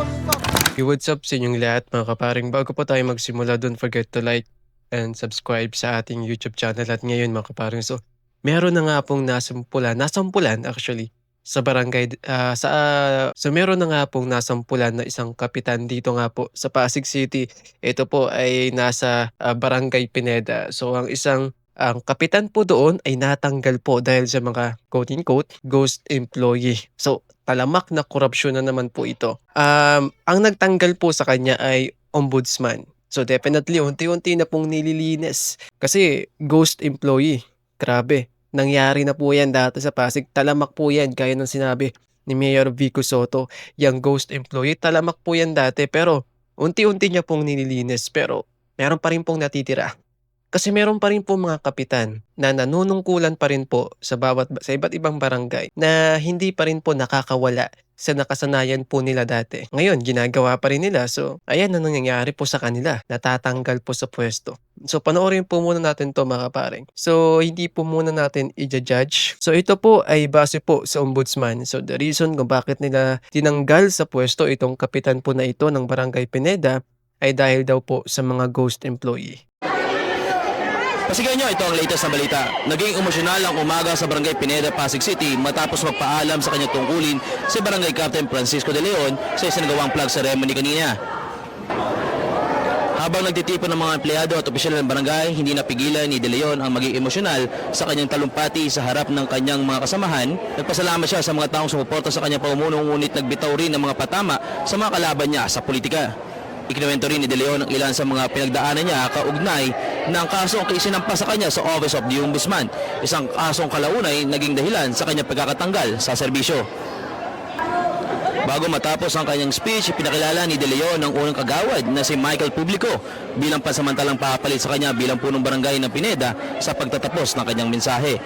Hey, What's up sa inyong lahat mga kaparing? Bago po tayo magsimula, don't forget to like and subscribe sa ating YouTube channel. At ngayon mga kaparing, so meron na nga pong nasampulan, nasampulan actually, sa barangay, ah, sa, so meron na nga pong nasampulan na isang kapitan dito nga po sa Pasig City. Ito po ay nasa ah, barangay Pineda. So ang isang ang kapitan po doon ay natanggal po dahil sa mga quote-unquote ghost employee. So talamak na korupsyon na naman po ito. Um, ang nagtanggal po sa kanya ay ombudsman. So definitely, unti-unti na pong nililinis. Kasi ghost employee, grabe. Nangyari na po yan dati sa Pasig. Talamak po yan, gaya ng sinabi ni Mayor Vico Soto. Yung ghost employee, talamak po yan dati. Pero unti-unti niya pong nililinis. Pero meron pa rin pong natitira. Kasi meron pa rin po mga kapitan na nanunungkulan pa rin po sa bawat sa iba't ibang barangay na hindi pa rin po nakakawala sa nakasanayan po nila dati. Ngayon, ginagawa pa rin nila. So, ayan ang nangyayari po sa kanila. Natatanggal po sa pwesto. So, panoorin po muna natin to mga kaparing. So, hindi po muna natin i-judge. So, ito po ay base po sa ombudsman. So, the reason kung bakit nila tinanggal sa pwesto itong kapitan po na ito ng Barangay Pineda ay dahil daw po sa mga ghost employee. Pasigyan nyo, ito ang latest na balita. Naging emosyonal ang umaga sa Barangay Pineda, Pasig City matapos magpaalam sa kanyang tungkulin si Barangay Captain Francisco de Leon sa isinagawang flag ceremony kanina. Habang nagtitipon ng mga empleyado at opisyal ng barangay, hindi napigilan ni De Leon ang maging emosyonal sa kanyang talumpati sa harap ng kanyang mga kasamahan. Nagpasalamat siya sa mga taong sumuporta sa kanyang pamumuno ngunit nagbitaw rin ng mga patama sa mga kalaban niya sa politika. Ikinuwento rin ni De Leon ang ilan sa mga pinagdaanan niya kaugnay ng kasong isinampa sa kanya sa Office of the Ombudsman, isang kasong kalaunay naging dahilan sa kanyang pagkakatanggal sa serbisyo. Bago matapos ang kanyang speech, pinakilala ni De Leon ang unang kagawad na si Michael Publico bilang pansamantalang papalit sa kanya bilang punong barangay ng Pineda sa pagtatapos ng kanyang mensahe.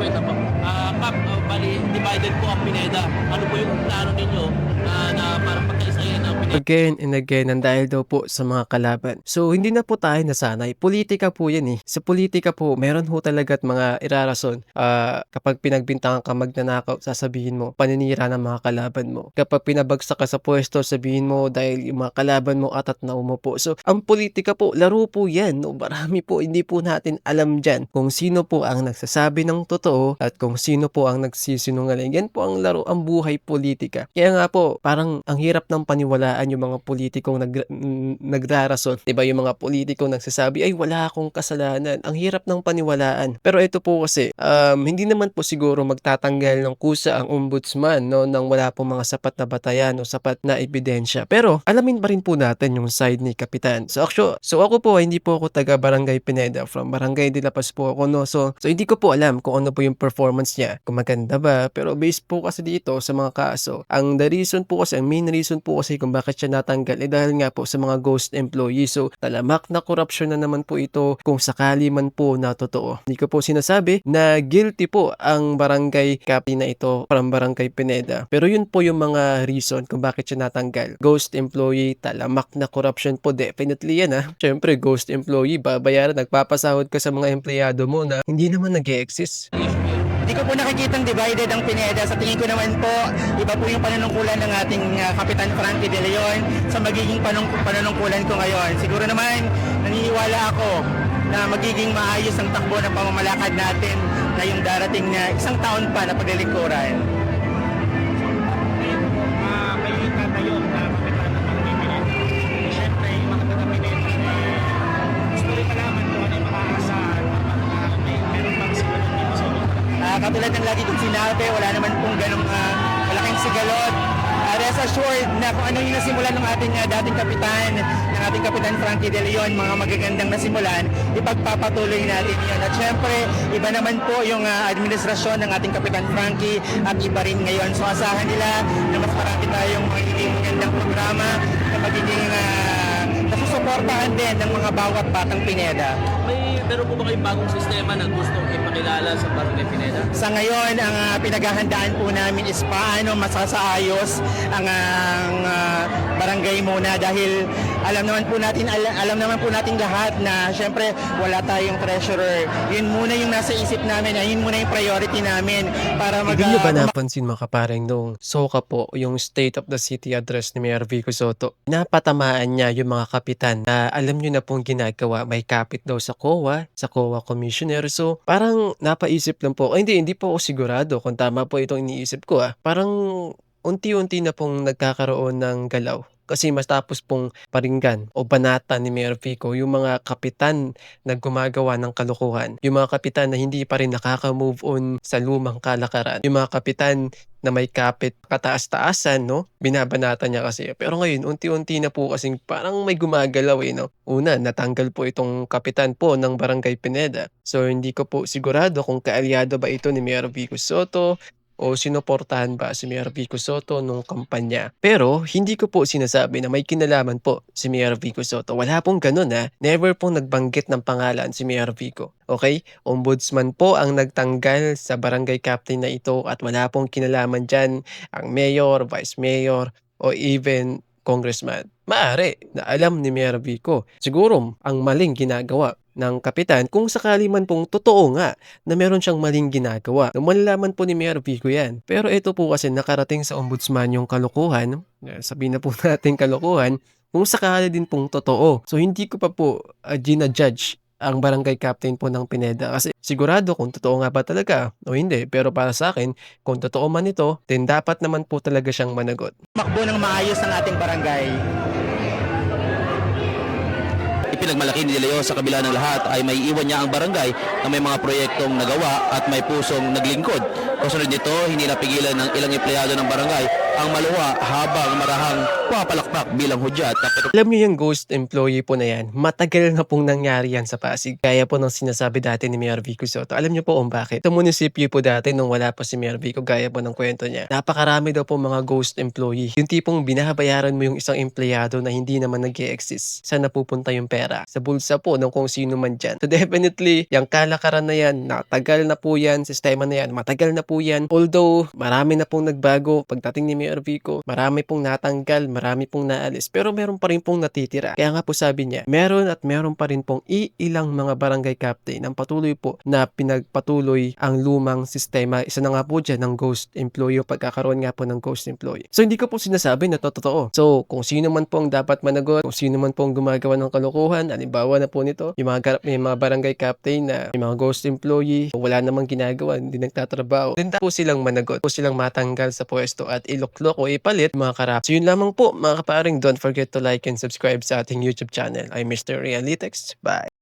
Kwenta po. Ah, Kap, ah, bali, divided po ang Pineda. Ano po yung plano ninyo na, na para? Again and again, ang dahil daw po sa mga kalaban. So, hindi na po tayo nasanay. Politika po yan eh. Sa politika po, meron ho talaga at mga irarason. Ah, kapag pinagbintangan ka magnanakaw, sasabihin mo, paninira ng mga kalaban mo. Kapag pinabagsak ka sa pwesto, sabihin mo dahil yung mga kalaban mo atat na umupo. So, ang politika po, laro po yan. No? Marami po, hindi po natin alam dyan kung sino po ang nagsasabi ng totoo at kung sino po ang nagsisinungaling. Yan po ang laro, ang buhay politika. Kaya nga po, parang ang hirap ng paniwalaan yung mga politikong nag, nagrarason. Diba yung mga politikong nagsasabi, ay wala akong kasalanan. Ang hirap ng paniwalaan. Pero ito po kasi, um, hindi naman po siguro magtatanggal ng kusa ang ombudsman no, nang wala po mga sapat na batayan o sapat na ebidensya. Pero alamin pa rin po natin yung side ni Kapitan. So actually, so ako po, hindi po ako taga Barangay Pineda. From Barangay de La Paz po ako. No? So, so hindi ko po alam kung ano po yung performance niya. Kung maganda ba. Pero based po kasi dito sa mga kaso, ang the reason po kasi, ang main reason po kasi kung bakit siya natanggal eh dahil nga po sa mga ghost employees. So talamak na korupsyon na naman po ito kung sakali man po na totoo. Hindi ko po sinasabi na guilty po ang barangay captain na ito from Barangay Pineda. Pero yun po yung mga reason kung bakit siya natanggal. Ghost employee, talamak na corruption po. Definitely yan ha. Siyempre, ghost employee, babayaran, nagpapasahod ka sa mga empleyado mo na hindi naman nag-exist. Hindi ko po nakikitang divided ang Pineda. Sa tingin ko naman po, iba po yung panunungkulan ng ating uh, Kapitan Frankie De Leon sa magiging panung panunungkulan ko ngayon. Siguro naman, naniniwala ako na magiging maayos ang takbo ng pamamalakad natin na yung darating na isang taon pa na paglilingkuran. Ah, katulad ng lagi kong sinabi, wala naman pong ganong ah, malaking sigalot. Ah, rest assured na kung ano yung nasimulan ng ating ah, dating kapitan, ng ating kapitan Frankie De Leon, mga magagandang nasimulan, ipagpapatuloy natin yun. At syempre, iba naman po yung ah, administrasyon ng ating kapitan Frankie at iba rin ngayon. So asahan nila na mas marami tayong magiging magandang programa na magiging uh, nasusuportahan din ng mga bawat batang Pineda. Meron po ba kayong bagong sistema na gustong ipakilala sa Barangay Pineda? Sa ngayon, ang ah, pinaghahandaan po namin is paano masasaayos ang, ang ah, barangay muna dahil alam naman po natin al- alam naman po natin lahat na syempre wala tayong treasurer. Yun muna yung nasa isip namin, na yun muna yung priority namin para mag Hindi nyo ba ah, napansin mga kapareng nung SOCA po, yung State of the City address ni Mayor Vico Soto, napatamaan niya yung mga kapitan na alam nyo na pong ginagawa, may kapit daw sa COA, sa COA Commissioner. So, parang napaisip lang po, ay, hindi, hindi po ako sigurado kung tama po itong iniisip ko ah. Parang unti-unti na pong nagkakaroon ng galaw. Kasi mas tapos pong paringgan o banata ni Mayor Vico yung mga kapitan na gumagawa ng kalukuhan. Yung mga kapitan na hindi pa rin nakaka-move on sa lumang kalakaran. Yung mga kapitan na may kapit kataas-taasan, no? Binabanata niya kasi. Pero ngayon, unti-unti na po kasing parang may gumagalaw eh, no? Una, natanggal po itong kapitan po ng Barangay Pineda. So, hindi ko po sigurado kung kaalyado ba ito ni Mayor Vico Soto o sinuportahan ba si Mayor Vico Soto nung kampanya. Pero hindi ko po sinasabi na may kinalaman po si Mayor Vico Soto. Wala pong ganun ha. Never pong nagbanggit ng pangalan si Mayor Vico. Okay? Ombudsman po ang nagtanggal sa barangay captain na ito at wala pong kinalaman dyan ang mayor, vice mayor, o even congressman. Maari na alam ni Mayor Vico. Siguro ang maling ginagawa ng kapitan kung sakali man pong totoo nga na meron siyang maling ginagawa. Na malalaman po ni Mayor Vico yan. Pero ito po kasi nakarating sa ombudsman yung kalukuhan, eh, sabihin na po natin kalukuhan, kung sakali din pong totoo. So hindi ko pa po uh, gina-judge ang barangay captain po ng Pineda kasi sigurado kung totoo nga ba talaga o hindi. Pero para sa akin, kung totoo man ito, then dapat naman po talaga siyang managot. makbo ng maayos ng ating barangay. Ipinagmalaki ni De Leon sa kabila ng lahat ay may iwan niya ang barangay na may mga proyektong nagawa at may pusong naglingkod. Kasunod nito, hindi napigilan ng ilang empleyado ng barangay ang maluwa habang marahang pumapalakpak bilang hudyat. Alam niyo yung ghost employee po na yan, matagal na pong nangyari yan sa Pasig. Kaya po ng sinasabi dati ni Mayor Vico Soto. Alam niyo po kung bakit? Sa munisipyo po dati nung wala pa si Mayor Vico, gaya po ng kwento niya. Napakarami daw po mga ghost employee. Yung tipong binabayaran mo yung isang empleyado na hindi naman nag exist Saan napupunta yung pera? Sa bulsa po ng kung sino man dyan. So definitely, yung kalakaran na yan, natagal na po yan, sistema na yan, matagal na po yan. Although, marami na pong nagbago pagdating ni Mayor Vico, marami pong natanggal, marami pong naalis, pero meron pa rin pong natitira. Kaya nga po sabi niya, meron at meron pa rin pong iilang mga barangay captain ang patuloy po na pinagpatuloy ang lumang sistema. Isa na nga po dyan ng ghost employee o pagkakaroon nga po ng ghost employee. So hindi ko po sinasabi na to totoo. So kung sino man po ang dapat managot, kung sino man po ang gumagawa ng kalokohan, halimbawa na po nito, yung mga, yung mga barangay captain na yung mga ghost employee, wala namang ginagawa, hindi nagtatrabaho, then po silang managot, po silang matanggal sa pwesto at iluklok o ipalit mga karap. So yun lamang po mga kaparing, don't forget to like and subscribe sa ating YouTube channel. I'm Mr. Realitex. Bye!